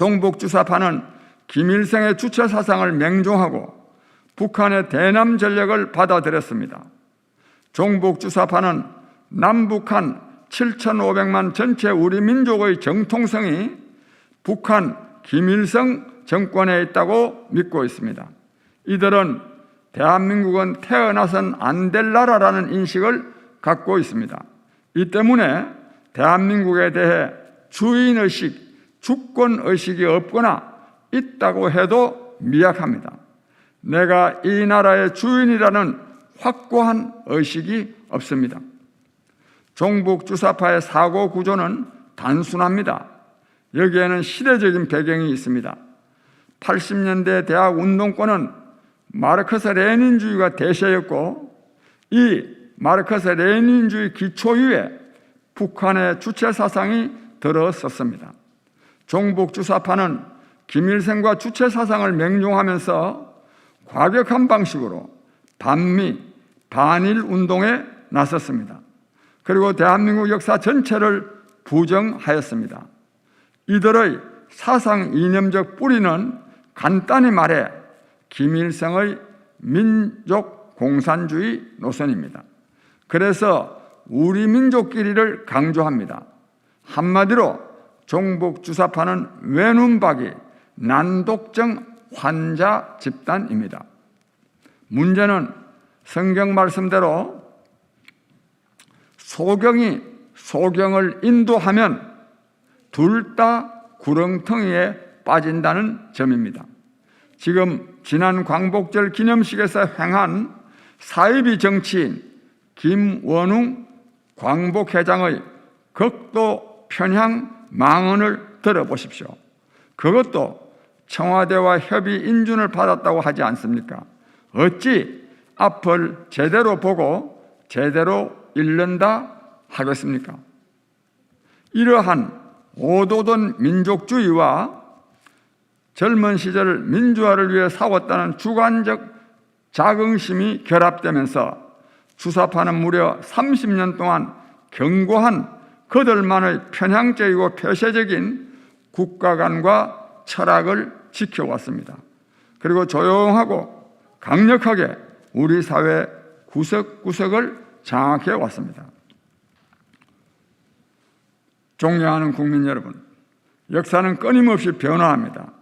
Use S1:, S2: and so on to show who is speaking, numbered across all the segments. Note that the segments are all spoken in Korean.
S1: 종북주사파는 김일성의 주체 사상을 맹종하고 북한의 대남 전략을 받아들였습니다. 종북주사파는 남북한 7,500만 전체 우리 민족의 정통성이 북한 김일성 정권에 있다고 믿고 있습니다. 이들은 대한민국은 태어나선 안 될 나라라는 인식을 갖고 있습니다. 이 때문에 대한민국에 대해 주인의식, 주권 의식이 없거나 있다고 해도 미약합니다. 내가 이 나라의 주인이라는 확고한 의식이 없습니다. 종북 주사파의 사고 구조는 단순합니다. 여기에는 시대적인 배경이 있습니다. 80년대 대학 운동권은 마르크스 레닌주의가 대세였고 이 마르크스 레닌주의 기초 위에 북한의 주체 사상이 들어섰습니다. 종북 주사파는 김일성과 주체 사상을 맹종하면서 과격한 방식으로 반미, 반일 운동에 나섰습니다. 그리고 대한민국 역사 전체를 부정하였습니다. 이들의 사상 이념적 뿌리는 간단히 말해 김일성의 민족 공산주의 노선입니다. 그래서 우리 민족끼리를 강조합니다. 한마디로 종북 주사파는 외눈박이 난독증 환자 집단입니다. 문제는 성경 말씀대로 소경이 소경을 인도하면 둘 다 구렁텅이에 빠진다는 점입니다. 지금 지난 광복절 기념식에서 행한 사이비 정치인 김원웅 광복회장의 극도 편향 망언을 들어보십시오. 그것도 청와대와 협의 인준을 받았다고 하지 않습니까? 어찌 앞을 제대로 보고 제대로 읽는다 하겠습니까? 이러한 오도던 민족주의와 젊은 시절 민주화를 위해 싸웠다는 주관적 자긍심이 결합되면서 주사파는 무려 30년 동안 견고한 그들만의 편향적이고 폐쇄적인 국가관과 철학을 지켜왔습니다. 그리고 조용하고 강력하게 우리 사회 구석구석을 장악해 왔습니다. 존경하는 국민 여러분, 역사는 끊임없이 변화합니다.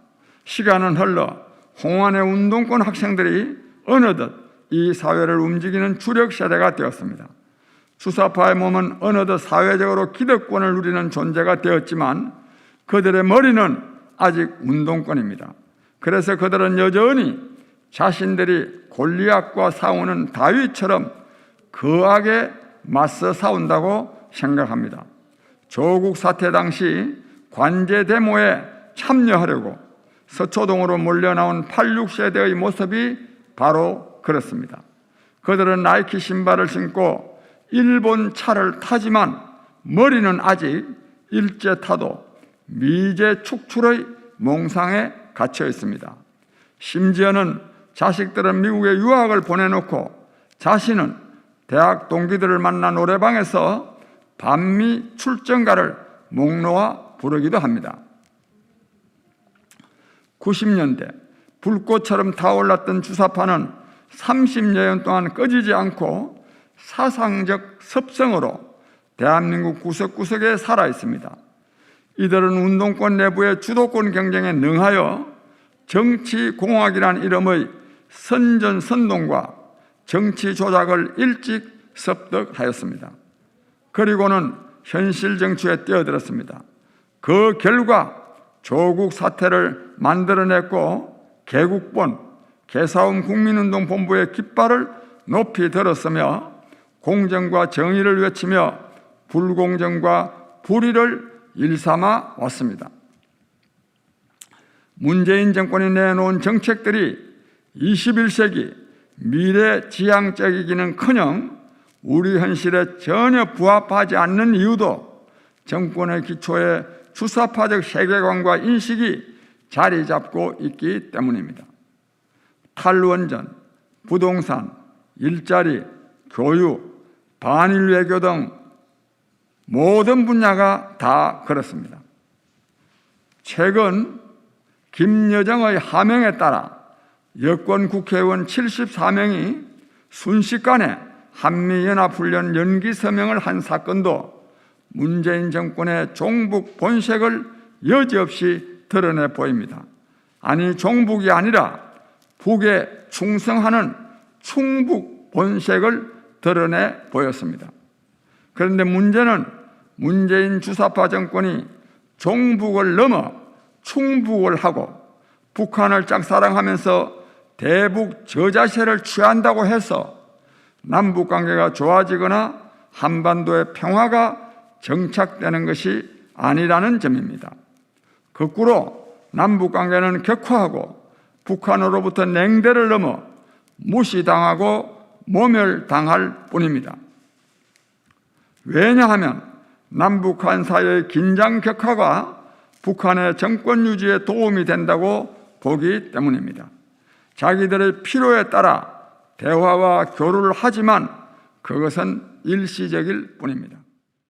S1: 시간은 흘러 홍안의 운동권 학생들이 어느덧 이 사회를 움직이는 주력 세대가 되었습니다. 수사파의 몸은 어느덧 사회적으로 기득권을 누리는 존재가 되었지만 그들의 머리는 아직 운동권입니다. 그래서 그들은 여전히 자신들이 골리앗과 싸우는 다윗처럼 거하게 맞서 싸운다고 생각합니다. 조국 사태 당시 관제 데모에 참여하려고 서초동으로 몰려나온 86세대의 모습이 바로 그렇습니다. 그들은 나이키 신발을 신고 일본 차를 타지만 머리는 아직 일제 타도 미제 축출의 몽상에 갇혀 있습니다. 심지어는 자식들은 미국에 유학을 보내놓고 자신은 대학 동기들을 만나 노래방에서 반미 출전가를 목 놓아 부르기도 합니다. 90년대 불꽃처럼 타올랐던 주사파는 30여 년 동안 꺼지지 않고 사상적 섭성으로 대한민국 구석구석에 살아 있습니다. 이들은 운동권 내부의 주도권 경쟁에 능하여 정치공학이란 이름의 선전선동과 정치 조작을 일찍 습득하였습니다. 그리고는 현실 정치에 뛰어들었습니다. 그 결과 조국 사태를 만들어냈고 개국본 개사움 국민운동본부의 깃발을 높이 들었으며 공정과 정의를 외치며 불공정과 불의를 일삼아 왔습니다. 문재인 정권이 내놓은 정책들이 21세기 미래 지향적이기는 커녕 우리 현실에 전혀 부합하지 않는 이유도 정권의 기초에 주사파적 세계관과 인식이 자리 잡고 있기 때문입니다. 탈원전, 부동산, 일자리, 교육, 반일 외교 등 모든 분야가 다 그렇습니다. 최근 김여정의 하명에 따라 여권 국회의원 74명이 순식간에 한미연합훈련 연기 서명을 한 사건도 문재인 정권의 종북 본색을 여지없이 드러내 보입니다. 아니 종북이 아니라 북에 충성하는 충북 본색을 드러내 보였습니다. 그런데 문제는 문재인 주사파 정권이 종북을 넘어 충북을 하고 북한을 짝사랑하면서 대북 저자세를 취한다고 해서 남북 관계가 좋아지거나 한반도의 평화가 정착되는 것이 아니라는 점입니다. 거꾸로 남북 관계는 격화하고 북한으로부터 냉대를 넘어 무시당하고 모멸당할 뿐입니다. 왜냐하면 남북한 사이의 긴장 격화가 북한의 정권 유지에 도움이 된다고 보기 때문입니다. 자기들의 필요에 따라 대화와 교류를 하지만 그것은 일시적일 뿐입니다.